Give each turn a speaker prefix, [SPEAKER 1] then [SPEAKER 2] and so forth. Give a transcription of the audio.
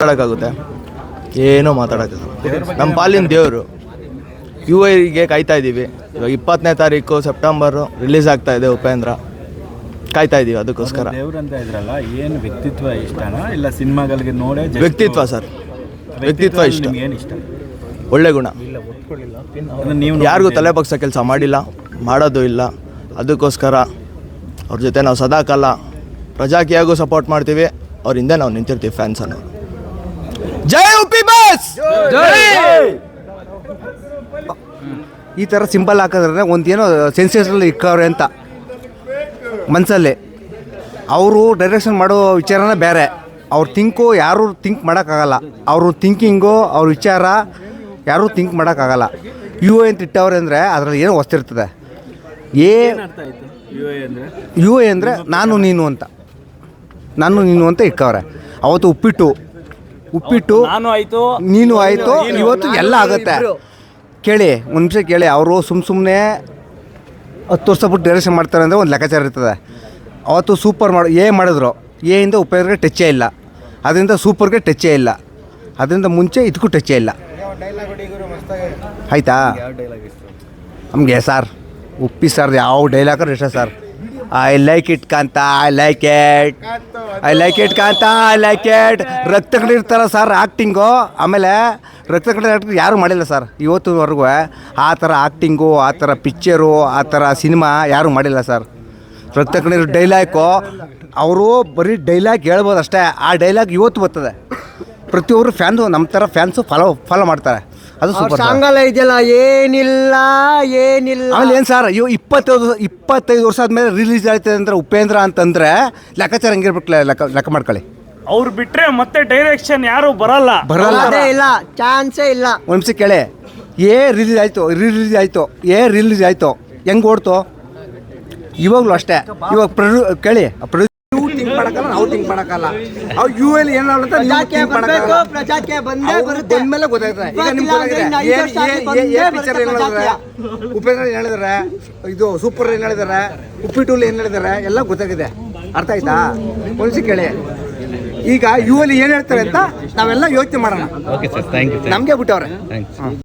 [SPEAKER 1] ಮಾತಾಡೋಕ್ಕಾಗುತ್ತೆ? ಏನೂ ಮಾತಾಡೋಕ್ಕಾಗಲ್ಲ. ನಮ್ಮ ಪಾಲಿನ ದೇವರು ಯು ಐಗೆ ಕಾಯ್ತಾ ಇದ್ದೀವಿ. ಇವಾಗ ಇಪ್ಪತ್ತನೇ ತಾರೀಕು ಸೆಪ್ಟೆಂಬರು ರಿಲೀಸ್ ಆಗ್ತಾ ಇದೆ ಉಪೇಂದ್ರ. ಕಾಯ್ತಾ ಇದ್ದೀವಿ ಅದಕ್ಕೋಸ್ಕರ.
[SPEAKER 2] ದೇವ್ರು ಅಂತ ಇದ್ರಲ್ಲ ಏನು ವ್ಯಕ್ತಿತ್ವ ಇಷ್ಟನಾ? ಇಲ್ಲ ಸಿನಿಮಾಗಳಿಗೆ ನೋಡೇ
[SPEAKER 1] ವ್ಯಕ್ತಿತ್ವ ಸರ್. ವ್ಯಕ್ತಿತ್ವ ಇಷ್ಟ.
[SPEAKER 2] ನಿಮ್ಗೆ ಏನು ಇಷ್ಟ?
[SPEAKER 1] ಒಳ್ಳೆ ಗುಣ.
[SPEAKER 2] ಅದನ್ನ ನೀವು
[SPEAKER 1] ಯಾರಿಗೂ ತಲೆ ಬಗ್ಸೋ ಕೆಲಸ ಮಾಡಿಲ್ಲ ಮಾಡೋದು ಇಲ್ಲ. ಅದಕ್ಕೋಸ್ಕರ ಅವ್ರ ಜೊತೆ ನಾವು ಸದಾಕಾಲ ಪ್ರಜಾಕಿಯಾಗೂ ಸಪೋರ್ಟ್ ಮಾಡ್ತೀವಿ. ಅವ್ರ ಹಿಂದೆ ನಾವು ನಿಂತಿರ್ತೀವಿ ಫ್ಯಾನ್ಸ್ ಅನ್ನೋ ಜೈ ಉಪಿ ಬಸ್!
[SPEAKER 3] ಈ ಥರ ಸಿಂಪಲ್ ಹಾಕಿದ್ರೆ ಒಂದೇನೋ ಏನೋ ಸೆನ್ಸೇಷನಲ್ ಇಕ್ಕವ್ರೆ ಅಂತ ಮನಸ್ಸಲ್ಲಿ ಅವರು ಡೈರೆಕ್ಷನ್ ಮಾಡೋ ವಿಚಾರನ ಬೇರೆ. ಅವ್ರ ಥಿಂಕು ಯಾರು ಥಿಂಕ್ ಮಾಡೋಕ್ಕಾಗಲ್ಲ. ಅವ್ರ ಥಿಂಕಿಂಗು ಅವ್ರ ವಿಚಾರ ಯಾರೂ ಥಿಂಕ್ ಮಾಡೋಕ್ಕಾಗಲ್ಲ. ಯು ಎ ಅಂತ ಇಟ್ಟವ್ರೆ ಅಂದರೆ ಅದರಲ್ಲಿ ಏನೋ ಹೊಸ್ತಿರ್ತದೆ ಏ
[SPEAKER 2] ಅರ್ಥ ಆಯ್ತು? ಯು ಅಂದ್ರೆ?
[SPEAKER 3] ಯು ಎ ಅಂದರೆ ನಾನು ನೀನು ಅಂತ. ನಾನು ನೀನು ಅಂತ ಇಕ್ಕವ್ರೆ. ಅವತ್ತು ಉಪ್ಪಿಟ್ಟು. ಉಪ್ಪಿಟ್ಟು
[SPEAKER 2] ನಾನು ಆಯ್ತು.
[SPEAKER 3] ನೀನು ಆಯಿತು ಇವತ್ತು ಎಲ್ಲ ಆಗುತ್ತೆ. ಕೇಳಿ ಒಂದು ನಿಮಿಷ ಕೇಳಿ ಅವರು ಸುಮ್ಮ ಸುಮ್ಮನೆ ಹತ್ತು ವರ್ಷ ಬಿಟ್ಟು ಡೈರೆಕ್ಷನ್ ಮಾಡ್ತಾರೆ ಅಂದರೆ ಒಂದು ಲೆಕ್ಕಾಚಾರ ಇರ್ತದೆ. ಅವತ್ತು ಸೂಪರ್ ಮಾಡಿ ಏ ಮಾಡಿದ್ರು. ಏ ಇಂದ ಉಪಯೋಗಕ್ಕೆ ಟಚ್ಚೇ ಇಲ್ಲ. ಅದರಿಂದ ಸೂಪರ್ಗೆ ಟಚ್ಚೇ ಇಲ್ಲ. ಅದರಿಂದ ಮುಂಚೆ ಇದಕ್ಕೂ ಟಚ್ಚೇ ಇಲ್ಲ. ಆಯಿತಾ? ನಮಗೆ ಸರ್ ಉಪ್ಪಿ ಸರ್ ಯಾವ ಡೈಲಾಗ್ ಇಷ್ಟ sir I like it Kanta I like it I like it Kanta I like it ರಕ್ತ ಕಡಿರ್ತಾರ ಇರ್ತಾರ ಸರ್ ಆ್ಯಕ್ಟಿಂಗು ಆಮೇಲೆ ರಕ್ತ ಕಡೆ ಆ್ಯಕ್ಟಿಂಗ್ ಯಾರೂ ಮಾಡಿಲ್ಲ ಸರ್. ಇವತ್ತುವರೆಗೂ ಆ ಥರ ಆ್ಯಕ್ಟಿಂಗು ಆ ಥರ ಪಿಕ್ಚರು ಆ ಥರ ಸಿನಿಮಾ ಯಾರೂ ಮಾಡಿಲ್ಲ ಸರ್. ರಕ್ತ ಕಣ್ಣೀರು ಡೈಲಾಗು ಅವರು ಬರೀ ಡೈಲಾಗ್ ಹೇಳ್ಬೋದು ಅಷ್ಟೇ ಆ ಡೈಲಾಗ್ ಇವತ್ತು ಬರ್ತದೆ. ಪ್ರತಿಯೊಬ್ಬರು ಫ್ಯಾನ್ಸು ನಮ್ಮ ಥರ ಫ್ಯಾನ್ಸು ಫಾಲೋ ಫಾಲೋ ಮಾಡ್ತಾರೆ. ಅದು ಸೂಪರ್.
[SPEAKER 4] ಸಾಂಗಲ್ಲ ಇದೆಯಲ್ಲ ಏನಿಲ್ಲ ಏನಿಲ್ಲ.
[SPEAKER 3] ಆಮೇಲೆ ಏನು ಸರ್ ಇವು ಇಪ್ಪತ್ತೈದು ಇಪ್ಪತ್ತೈದು ವರ್ಷ ಆದಮೇಲೆ ರಿಲೀಸ್ ಆಯ್ತದೆ ಅಂದ್ರೆ ಉಪೇಂದ್ರ ಅಂತಂದ್ರೆ ಲೆಕ್ಕಾಚಾರ ಹೆಂಗಿರ್ಬೇಕು ಲೆಕ್ಕ ಲೆಕ್ಕ ಮಾಡ್ಕೊಳ್ಳಿ.
[SPEAKER 5] ಅವ್ರು ಬಿಟ್ಟರೆ ಮತ್ತೆ ಡೈರೆಕ್ಷನ್ ಯಾರು ಬರಲ್ಲ.
[SPEAKER 3] ಬರಲ್ಲ.
[SPEAKER 4] ಅದೇ ಇಲ್ಲ ಚಾನ್ಸೇ ಇಲ್ಲ.
[SPEAKER 3] ಒಂದು ನಿಮಿಷ ಕೇಳಿ. ಏ ರಿಲೀಸ್ ಆಯಿತು ರಿಲೀಸ್ ಆಯಿತು ಏ ರಿಲೀಸ್ ಆಯಿತು ಹೆಂಗೆ ಓಡ್ತು? ಇವಾಗಲೂ ಅಷ್ಟೇ. ಇವಾಗ ಪ್ರೊಡ್ಯೂ ಕೇಳಿ ಪ್ರೊಡ್ಯೂ ಥಿಂಕ್ ಮಾಡೋಕ್ಕಲ್ಲ ನಾವು ಥಿಂಕ್ ಮಾಡೋಕ್ಕಲ್ಲ ಅವ್ರು ಯು ಎಲ್ ಏನು ಅಂತ ನೀವು
[SPEAKER 4] ಪ್ರಜಾಕ್ಕೆ
[SPEAKER 3] ಥಿಂಕ್
[SPEAKER 4] ಪ್ರಜಾಕ್ಕೆ ಬಂದೇ ಬರುತ್ತೆ.
[SPEAKER 3] ಬಂದ್ಮೇಲೆ ಗೊತ್ತಾಯ್ತದೆ. ಈಗ ನಿಮ್ಗೆ ಗೊತ್ತಾಗಿದೆ ಪಿಕ್ಚರ್ ಏನು
[SPEAKER 4] ಬರುತ್ತೆ
[SPEAKER 3] ಹೇಳಿದ್ರೆ? ಉಪೇಂದ್ರ ಏನು ಹೇಳಿದಾರೆ? ಇದು ಸೂಪರ್ ಏನು ಹೇಳಿದಾರೆ? ಉಪ್ಪಿಟೂಲ್ ಏನು ಹೇಳಿದಾರೆ? ಎಲ್ಲ ಗೊತ್ತಾಗಿದೆ. ಅರ್ಥ ಆಯ್ತಾ? ಒಂದ್ಸಿ ಕೇಳಿ. ಈಗ ಯು ಅಲ್ಲಿ ಏನು ಹೇಳ್ತಾರೆ ಅಂತ ನಾವೆಲ್ಲ ಯೋಚನೆ ಮಾಡೋಣ.
[SPEAKER 6] ಓಕೆ ಸರ್ ಥ್ಯಾಂಕ್ ಯು
[SPEAKER 3] ನಮಗೆ ಬಿಟ್ಟವ್ರೆ.